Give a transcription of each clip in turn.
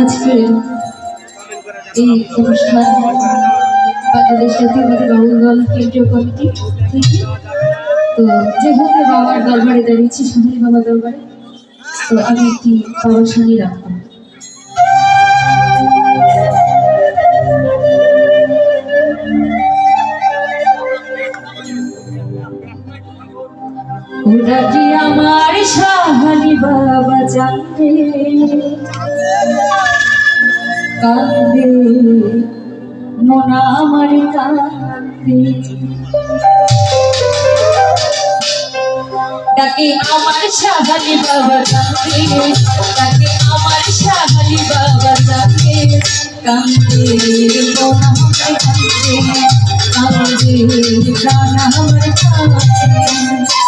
আজকে এই অনুষ্ঠান বাংলাদেশ জাতীয়বাদী বাউল দল কেন্দ্রীয় কমিটি তো যেহেতু বাবার দরবারে দাঁড়িয়েছি সোনালী বাবা দরবারে, তো আমি একটি বাবার সঙ্গে রাখব। কান্দে মনা আমার কান্দে ডাকে আমার সাহালি বাবা জানতে ডাকে আমার সাহালি বাবা জানতে কান্দে মনা আমার কান্দে কান্দে প্রাণ আমার কান্দে।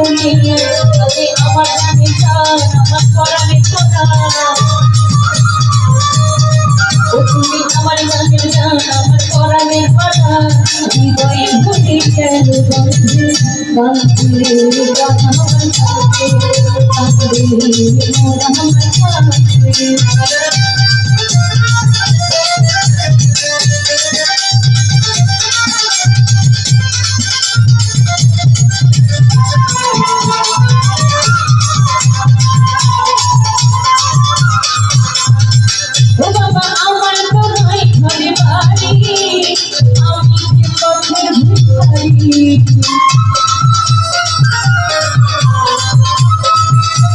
কলি তবে আমার জানে জান আমার কথা ও তুমি আমার গানের গান, আমার পরাণের কথা হৃদয়ে ভুলে গেল বন্ধু